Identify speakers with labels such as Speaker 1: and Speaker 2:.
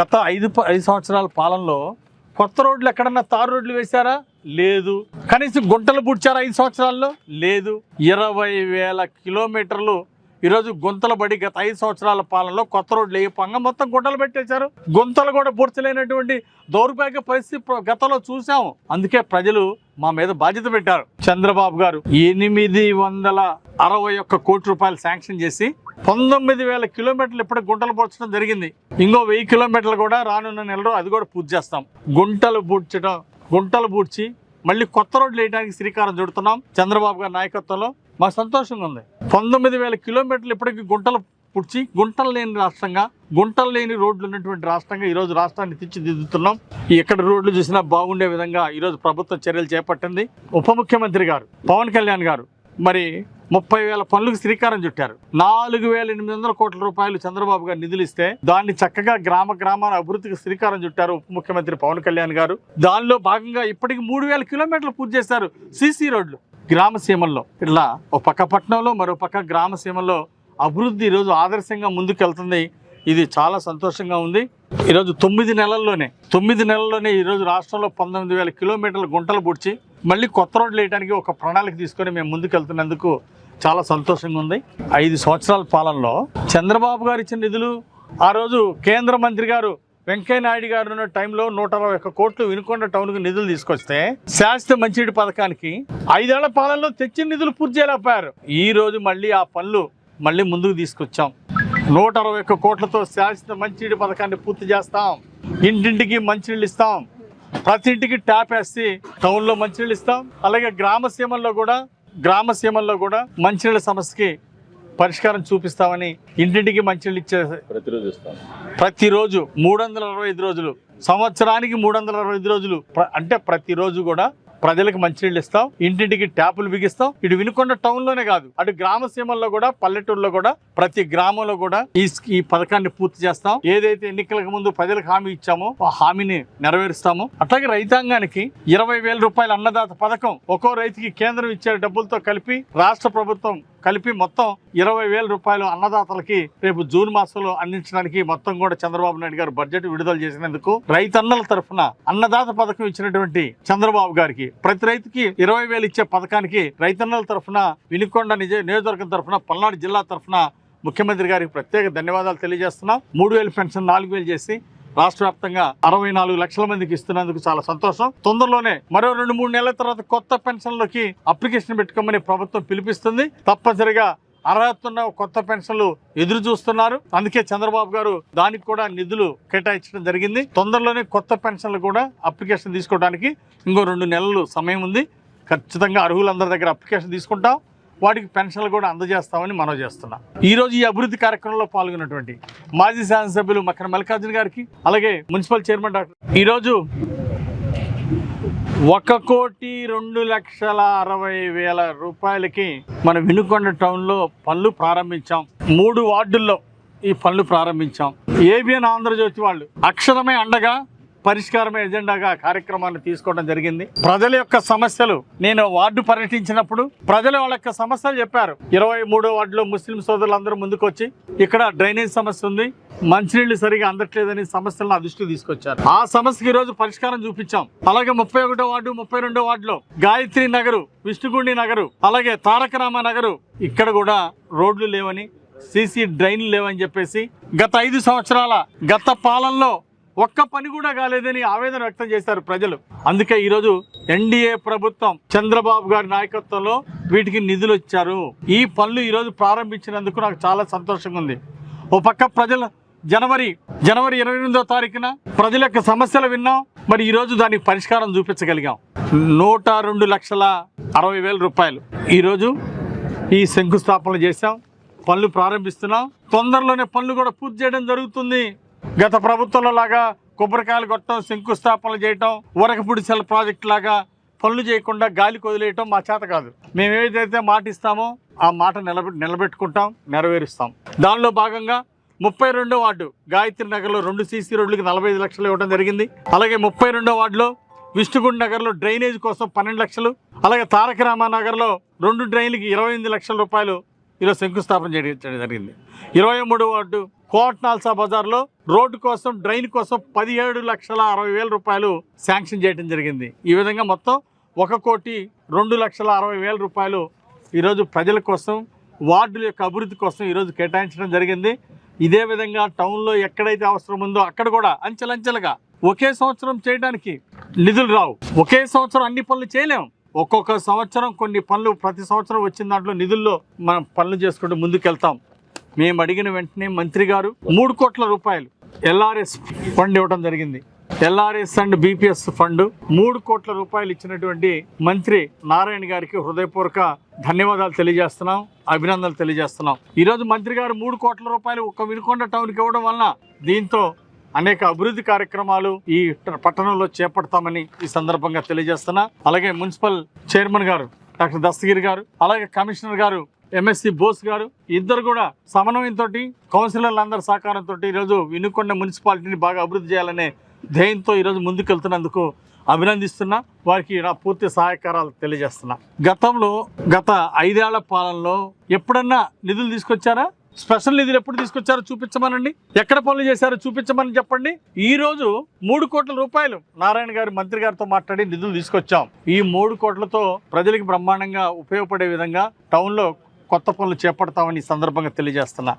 Speaker 1: గత ఐదు ప- ఐదు సంవత్సరాల పాలనలో కొత్త రోడ్లు ఎక్కడన్నా తారు రోడ్లు వేశారా? లేదు. కనీసం గుంటలు పుడ్చారా ఐదు సంవత్సరాల్లో? లేదు. ఇరవై వేల కిలోమీటర్లు ఈరోజు గుంతలు పడి గత ఐదు సంవత్సరాల పాలనలో కొత్త రోడ్లు ఏ పంగ మొత్తం గుంటలు పెట్టేశారు? గుంతలు కూడా పూడ్చలేనటువంటి దౌర్భాగ్య పరిస్థితి గతంలో చూసాము అందుకే ప్రజలు మా మీద బాధ్యత పెట్టారు. చంద్రబాబు గారు ఎనిమిది వందల అరవై ఒక్క కోటి రూపాయలు శాంక్షన్ చేసి పంతొమ్మిది వేల కిలోమీటర్లు ఇప్పటికి గుంటలు పూడ్చడం జరిగింది. ఇంకో వెయ్యి కిలోమీటర్లు కూడా రానున్న నెలలో అది కూడా పూర్తి చేస్తాం. గుంటలు పూడ్చడం గుంటలు పూడ్చి మళ్ళీ కొత్త రోడ్లు వేయడానికి శ్రీకారం చుడుతున్నాం. చంద్రబాబు గారి నాయకత్వంలో మాకు సంతోషంగా ఉంది. పంతొమ్మిది వేల కిలోమీటర్లు ఇప్పటికి గుంటలు పుడిచి గుంటలు లేని రాష్ట్రంగా గుంటలు లేని రోడ్లు ఉన్నటువంటి రాష్ట్రంగా ఈరోజు రాష్ట్రాన్ని తీర్చిదిద్దుతున్నాం. ఎక్కడ రోడ్లు చూసినా బాగుండే విధంగా ఈరోజు ప్రభుత్వం చర్యలు చేపట్టింది. ఉప ముఖ్యమంత్రి గారు పవన్ కళ్యాణ్ గారు. మరి ముప్పై వేల పనులకు శ్రీకారం చుట్టారు. నాలుగు వేల ఎనిమిది వందల కోట్ల రూపాయలు చంద్రబాబు గారు నిధులు ఇస్తే దాన్ని చక్కగా గ్రామ గ్రామాల అభివృద్ధికి శ్రీకారం చుట్టారు ఉప ముఖ్యమంత్రి పవన్ కళ్యాణ్ గారు. దానిలో భాగంగా ఇప్పటికి మూడు వేల కిలోమీటర్లు పూర్తి చేశారు సీసీ రోడ్లు. గ్రామ సీమల్లో ఇట్లా ఒక పక్క పట్టణంలో మరో పక్క గ్రామ సీమల్లో అభివృద్ధి ఈరోజు ఆదర్శంగా ముందుకెళ్తుంది. ఇది చాలా సంతోషంగా ఉంది. ఈరోజు తొమ్మిది నెలల్లోనే తొమ్మిది నెలల్లోనే ఈరోజు రాష్ట్రంలో పంతొమ్మిది వేల కిలోమీటర్ల గుంటలు పూడ్చి మళ్ళీ కొత్త రోడ్లు వేయడానికి ఒక ప్రణాళిక తీసుకొని మేము ముందుకెళ్తున్నందుకు చాలా సంతోషంగా ఉంది. ఐదు సంవత్సరాల పాలనలో చంద్రబాబు గారు ఇచ్చిన నిధులు ఆ రోజు కేంద్ర మంత్రి గారు వెంకయ్య నాయుడు గారు ఉన్న టైంలో నూట అరవై ఒక్క కోట్లు వినుకొండ టౌన్కి నిధులు తీసుకొస్తే శాశ్వత మంచినీటి పథకానికి ఐదేళ్ళ పాలనలో తెచ్చిన నిధులు పూర్తి చేయలేకపోయారు. ఈ రోజు మళ్ళీ ఆ పనులు మళ్ళీ ముందుకు తీసుకొచ్చాం. నూట అరవై ఒక్క కోట్లతో శాశ్వత మంచినీటి పథకాన్ని పూర్తి చేస్తాం. ఇంటింటికి మంచినీళ్ళు ఇస్తాం. ప్రతి ఇంటికి ట్యాప్ వేసి టౌన్లో మంచినీళ్ళు ఇస్తాం. అలాగే గ్రామ సీమల్లో కూడా గ్రామ సీమల్లో కూడా మంచినీళ్ళ సమస్యకి పరిష్కారం చూపిస్తామని ఇంటింటికి మంచినీళ్ళు ఇచ్చే
Speaker 2: ప్రతిరోజు ఇస్తాం.
Speaker 1: ప్రతిరోజు మూడు వందల అరవై ఐదు రోజులు. సంవత్సరానికి మూడు వందల అరవై ఐదు రోజులు. అంటే ప్రతిరోజు కూడా ప్రజలకు మంచినీళ్ళు ఇస్తాం. ఇంటింటికి ట్యాపులు బిగిస్తాం. ఇటు వినుకొండ టౌన్లోనే కాదు అటు గ్రామ సీమల్లో కూడా పల్లెటూరులో కూడా ప్రతి గ్రామంలో కూడా ఈ ఈ పథకాన్ని పూర్తి చేస్తాం. ఏదైతే ఎన్నికలకు ముందు ప్రజలకు హామీ ఇచ్చామో ఆ హామీని నెరవేరుస్తాము. అట్లాగే రైతాంగానికి ఇరవై వేల రూపాయల అన్నదాత పథకం ఒక్కో రైతుకి కేంద్రం ఇచ్చే డబ్బులతో కలిపి రాష్ట్ర ప్రభుత్వం కలిపి మొత్తం ఇరవై వేల రూపాయలు అన్నదాతలకి రేపు జూన్ మాసంలో అందించడానికి మొత్తం కూడా చంద్రబాబు నాయుడు గారు బడ్జెట్ విడుదల చేసినందుకు రైతన్నల తరఫున అన్నదాత పథకం ఇచ్చినటువంటి చంద్రబాబు గారికి ప్రతి రైతుకి ఇరవై వేలు ఇచ్చే పథకానికి రైతన్నల తరఫున వినుకొండ నిజ నియోజకవర్గం తరఫున పల్నాడు జిల్లా తరఫున ముఖ్యమంత్రి గారికి ప్రత్యేక ధన్యవాదాలు తెలియజేస్తున్నాం. మూడు వేలు పెన్షన్ నాలుగు వేలు చేసి రాష్ట్ర వ్యాప్తంగా అరవై నాలుగు లక్షల మందికి ఇస్తున్నందుకు చాలా సంతోషం. తొందరలోనే మరో రెండు మూడు నెలల తర్వాత కొత్త పెన్షన్లకి అప్లికేషన్ పెట్టుకోమని ప్రభుత్వం పిలిపిస్తుంది. తప్పనిసరిగా అర్హత ఉన్న కొత్త పెన్షన్లు ఎదురు చూస్తున్నారు. అందుకే చంద్రబాబు గారు దానికి కూడా నిధులు కేటాయించడం జరిగింది. తొందరలోనే కొత్త పెన్షన్లు కూడా అప్లికేషన్ తీసుకోవడానికి ఇంకో రెండు నెలలు సమయం ఉంది. ఖచ్చితంగా అర్హులందరి దగ్గర అప్లికేషన్ తీసుకుంటాం. వాటికి పెన్షన్లు కూడా అందజేస్తామని మనవి చేస్తున్నాం. ఈరోజు ఈ అభివృద్ధి కార్యక్రమంలో పాల్గొన్నటువంటి మాజీ శాసనసభ్యులు మక్కన మల్లికార్జున గారికి అలాగే మున్సిపల్ చైర్మన్ డాక్టర్. ఈరోజు ఒక కోటి రెండు లక్షల అరవై వేల రూపాయలకి మన వినుకొండ టౌన్లో పనులు ప్రారంభించాం. మూడు వార్డుల్లో ఈ పనులు ప్రారంభించాం. ఏబిఎన్ ఆంధ్రజ్యోతి వాళ్ళు అక్షరమే అండగా పరిష్కారమే ఎజెండాగా కార్యక్రమాన్ని తీసుకోవడం జరిగింది. ప్రజల యొక్క సమస్యలు నేను వార్డు పర్యటించినప్పుడు ప్రజలు వాళ్ళ యొక్క సమస్యలు చెప్పారు. ఇరవై మూడో వార్డులో ముస్లిం సోదరులందరూ ముందుకు వచ్చి ఇక్కడ డ్రైనేజ్ సమస్య ఉంది. మంచినీళ్ళు సరిగా అందట్లేదని సమస్యలను నా దృష్టికి తీసుకొచ్చారు. ఆ సమస్యకి ఈ రోజు పరిష్కారం చూపించాం. అలాగే ముప్పై ఒకటో వార్డు ముప్పై రెండో వార్డులో గాయత్రి నగరు విష్ణుగుండి నగరు అలాగే తారకరామ నగరు ఇక్కడ కూడా రోడ్లు లేవని సీసీ డ్రైన్లు లేవని చెప్పేసి గత ఐదు సంవత్సరాల గత పాలనలో ఒక్క పని కూడా కాలేదని ఆవేదన వ్యక్తం చేశారు ప్రజలు. అందుకే ఈరోజు ఎన్డీఏ ప్రభుత్వం చంద్రబాబు గారి నాయకత్వంలో వీటికి నిధులు ఇచ్చారు. ఈ పనులు ఈరోజు ప్రారంభించినందుకు నాకు చాలా సంతోషంగా ఉంది. ఓ పక్క ప్రజలు జనవరి జనవరి ఇరవై ఎనిమిదో తారీఖున ప్రజల యొక్క సమస్యలు విన్నాం. మరి ఈరోజు దానికి పరిష్కారం చూపించగలిగాం. నూట రెండు లక్షల అరవై వేల రూపాయలు ఈరోజు ఈ శంకుస్థాపనలు చేశాం. పనులు ప్రారంభిస్తున్నాం. తొందరలోనే పనులు కూడా పూర్తి చేయడం జరుగుతుంది. గత ప్రభుత్వంలో లాగా కొబ్బరికాయలు కొట్టడం శంకుస్థాపనలు చేయటం ఉరకపుడి సెల్ ప్రాజెక్ట్ లాగా పనులు చేయకుండా గాలి కొదిలేయటం మా చేత కాదు. మేము ఏదైతే మాట ఇస్తామో ఆ మాట నిలబె నిలబెట్టుకుంటాం నెరవేరుస్తాం. దానిలో భాగంగా ముప్పై రెండో వార్డు గాయత్రి నగర్లో రెండు సీసీ రోడ్లకి నలభై ఐదు లక్షలు ఇవ్వడం జరిగింది. అలాగే ముప్పై రెండో వార్డులో విష్ణుగుండ్ నగర్లో డ్రైనేజ్ కోసం పన్నెండు లక్షలు అలాగే తారక రామానగర్లో రెండు డ్రైన్లకి ఇరవై ఎనిమిది లక్షల రూపాయలు ఈరోజు శంకుస్థాపన చేయడం జరిగింది. ఇరవై మూడో వార్డు కోట్నాల్సా బజార్లో రోడ్డు కోసం డ్రైన్ కోసం పదిహేడు లక్షల అరవై వేల రూపాయలు శాంక్షన్ చేయడం జరిగింది. ఈ విధంగా మొత్తం ఒక కోటి రెండు లక్షల అరవై వేల రూపాయలు ఈరోజు ప్రజల కోసం వార్డుల యొక్క అభివృద్ధి కోసం ఈరోజు కేటాయించడం జరిగింది. ఇదే విధంగా టౌన్లో ఎక్కడైతే అవసరం ఉందో అక్కడ కూడా అంచెలంచెలుగా ఒకే సంవత్సరం చేయడానికి నిధులు రావు. ఒకే సంవత్సరం అన్ని పనులు చేయలేము ఒక్కొక్క సంవత్సరం కొన్ని పనులు ప్రతి సంవత్సరం వచ్చిన దాంట్లో నిధుల్లో మనం పనులు చేసుకుంటూ ముందుకెళ్తాం. మేము అడిగిన వెంటనే మంత్రి గారు మూడు కోట్ల రూపాయలు ఎల్ఆర్ఎస్ ఫండ్ ఇవ్వడం జరిగింది. ఎల్ఆర్ఎస్ అండ్ బీపీఎస్ ఫండ్ మూడు కోట్ల రూపాయలు ఇచ్చినటువంటి మంత్రి నారాయణ గారికి హృదయపూర్వక ధన్యవాదాలు తెలియజేస్తున్నాం అభినందనలు తెలియజేస్తున్నాం. ఈరోజు మంత్రి గారు మూడు కోట్ల రూపాయలు ఒక్క వినుకొండ టౌన్కి ఇవ్వడం వలన దీంతో అనేక అభివృద్ధి కార్యక్రమాలు ఈ పట్టణంలో చేపడతామని ఈ సందర్భంగా తెలియజేస్తున్నా. అలాగే మున్సిపల్ చైర్మన్ గారు డాక్టర్ దస్తగిరి గారు అలాగే కమిషనర్ గారు ఎంఎస్సి బోస్ గారు ఇద్దరు కూడా సమన్వయంతో కౌన్సిలర్లందరి సహకారంతో ఈరోజు వినుకొండ మున్సిపాలిటీని బాగా అభివృద్ధి చేయాలనే ధ్యేయంతో ఈరోజు ముందుకెళ్తున్నందుకు అభినందిస్తున్నా. వారికి నా పూర్తి సహాయకారాలు తెలియజేస్తున్నా. గతంలో గత ఐదేళ్ళ పాలనలో ఎప్పుడన్నా నిధులు తీసుకొచ్చారా? స్పెషల్ నిధులు ఎప్పుడు తీసుకొచ్చారో చూపించమనండి. ఎక్కడ పనులు చేశారో చూపించమని చెప్పండి. ఈ రోజు మూడు కోట్ల రూపాయలు నారాయణ గారి మంత్రి గారితో మాట్లాడి నిధులు తీసుకొచ్చాం. ఈ మూడు కోట్లతో ప్రజలకు బ్రహ్మాండంగా ఉపయోగపడే విధంగా టౌన్లో కొత్త పనులు చేపడతామని ఈ సందర్భంగా తెలియజేస్తున్నా.